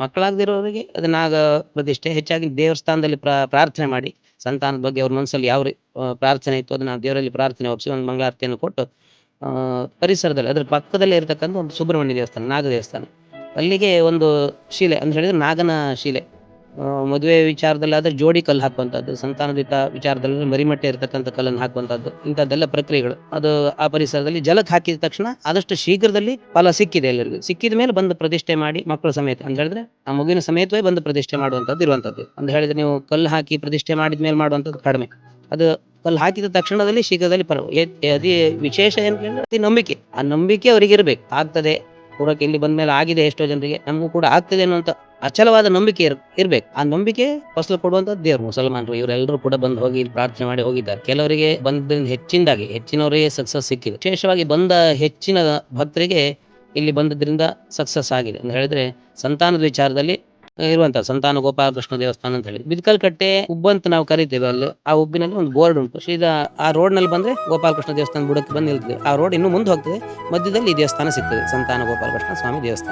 ಮಕ್ಕಳಾಗದಿರೋರಿಗೆ ಅದು ನಾಗ ಪ್ರತಿಷ್ಠೆ, ಹೆಚ್ಚಾಗಿ ದೇವಸ್ಥಾನದಲ್ಲಿ ಪ್ರಾ- ಪ್ರಾರ್ಥನೆ ಮಾಡಿ, ಸಂತಾನದ ಬಗ್ಗೆ ಅವ್ರ ಮನಸ್ಸಲ್ಲಿ ಯಾವ ಪ್ರಾರ್ಥನೆ ಇತ್ತು, ಅದನ್ನ ದೇವರಲ್ಲಿ ಪ್ರಾರ್ಥನೆ ಒಪ್ಪಿಸಿ ಒಂದು ಮಂಗಳಾರತಿಯನ್ನು ಕೊಟ್ಟು ಪರಿಸರದಲ್ಲಿ, ಅದ್ರ ಪಕ್ಕದಲ್ಲೇ ಇರತಕ್ಕಂಥ ಒಂದು ಸುಬ್ರಹ್ಮಣ್ಯ ದೇವಸ್ಥಾನ, ನಾಗ ದೇವಸ್ಥಾನ. ಅಲ್ಲಿಗೆ ಒಂದು ಶಿಲೆ ಅಂತ ಹೇಳಿದ್ರೆ ನಾಗನ ಶಿಲೆ. ಮದುವೆ ವಿಚಾರದಲ್ಲಿ ಆದ್ರೆ ಜೋಡಿ ಕಲ್ಲು ಹಾಕುವಂಥದ್ದು, ಸಂತಾನದಿತ ವಿಚಾರದಲ್ಲಿ ಮರಿಮಟ್ಟೆ ಇರತಕ್ಕಂಥ ಕಲ್ಲನ್ನು ಹಾಕುವಂಥದ್ದು, ಇಂಥದ್ದೆಲ್ಲ ಪ್ರಕ್ರಿಯೆಗಳು. ಅದು ಆ ಪರಿಸರದಲ್ಲಿ ಜಲಕ್ಕೆ ಹಾಕಿದ ತಕ್ಷಣ ಆದಷ್ಟು ಶೀಘ್ರದಲ್ಲಿ ಫಲ ಸಿಕ್ಕಿದೆ ಎಲ್ಲರಿಗೂ. ಸಿಕ್ಕಿದ ಮೇಲೆ ಬಂದು ಪ್ರತಿಷ್ಠೆ ಮಾಡಿ ಮಕ್ಕಳ ಸಮೇತ, ಅಂತ ಹೇಳಿದ್ರೆ ಆ ಮಗುವಿನ ಸಮೇತವೇ ಬಂದು ಪ್ರತಿಷ್ಠೆ ಮಾಡುವಂಥದ್ದು ಇರುವಂಥದ್ದು. ಅಂತ ಹೇಳಿದ್ರೆ ನೀವು ಕಲ್ಲು ಹಾಕಿ ಪ್ರತಿಷ್ಠೆ ಮಾಡಿದ ಮೇಲೆ ಮಾಡುವಂಥದ್ದು ಕಡಿಮೆ. ಅದು ಕಲ್ಲು ಹಾಕಿದ ತಕ್ಷಣದಲ್ಲಿ ಶೀಘ್ರದಲ್ಲಿ ಪರ ಅದೇ ವಿಶೇಷ ಏನು ನಂಬಿಕೆ. ಆ ನಂಬಿಕೆ ಅವರಿಗೆ ಇರಬೇಕು ಆಗ್ತದೆ. ಪೂರಕ್ಕೆ ಇಲ್ಲಿ ಬಂದ ಮೇಲೆ ಆಗಿದೆ ಎಷ್ಟೋ ಜನರಿಗೆ. ನಮಗೂ ಕೂಡ ಆಗ್ತದೆ ಅನ್ನುವಂಥ ಅಚಲವಾದ ನಂಬಿಕೆ ಇರ್, ಇರ್ಬೇಕು. ಆ ನಂಬಿಕೆ ಫಸಲು ಕೊಡುವಂತ ದೇವರು, ಮುಸಲ್ಮಾನರು ಇವರೆಲ್ಲರೂ ಕೂಡ ಬಂದು ಹೋಗಿ ಪ್ರಾರ್ಥನೆ ಮಾಡಿ ಹೋಗಿದ್ದಾರೆ. ಕೆಲವರಿಗೆ ಬಂದ ಹೆಚ್ಚಿನದಾಗಿ, ಹೆಚ್ಚಿನವರಿಗೆ ಸಕ್ಸಸ್ ಸಿಕ್ಕಿದೆ. ವಿಶೇಷವಾಗಿ ಬಂದ ಹೆಚ್ಚಿನ ಭಕ್ತರಿಗೆ ಇಲ್ಲಿ ಬಂದದ್ರಿಂದ ಸಕ್ಸಸ್ ಆಗಿದೆ ಅಂತ ಹೇಳಿದ್ರೆ, ಸಂತಾನದ ವಿಚಾರದಲ್ಲಿ ಇರುವಂತ ಸಂತಾನ ಗೋಪಾಲಕೃಷ್ಣ ದೇವಸ್ಥಾನ ಅಂತ ಹೇಳಿ. ಬಿದ್ಕಲ್ ಕಟ್ಟೆ ಉಬ್ಬು ಅಂತ ನಾವು ಕರಿತೇವೆ ಅಲ್ಲಿ, ಆ ಉಬ್ಬಿನಲ್ಲಿ ಒಂದು ಬೋರ್ಡ್ ಉಂಟು. ಸೀದಾ ಆ ರೋಡ್ನಲ್ಲಿ ಬಂದ್ರೆ ಗೋಪಾಲಕೃಷ್ಣ ದೇವಸ್ಥಾನ ಬುಡಕ್ಕೆ ಬಂದು ನಿಲ್ತದೆ ಆ ರೋಡ್ ಇನ್ನು ಮುಂದೆ ಹೋಗ್ತದೆ. ಮಧ್ಯದಲ್ಲಿ ದೇವಸ್ಥಾನ ಸಿಗ್ತದೆ, ಸಂತಾನ ಗೋಪಾಲಕೃಷ್ಣ ಸ್ವಾಮಿ ದೇವಸ್ಥಾನ.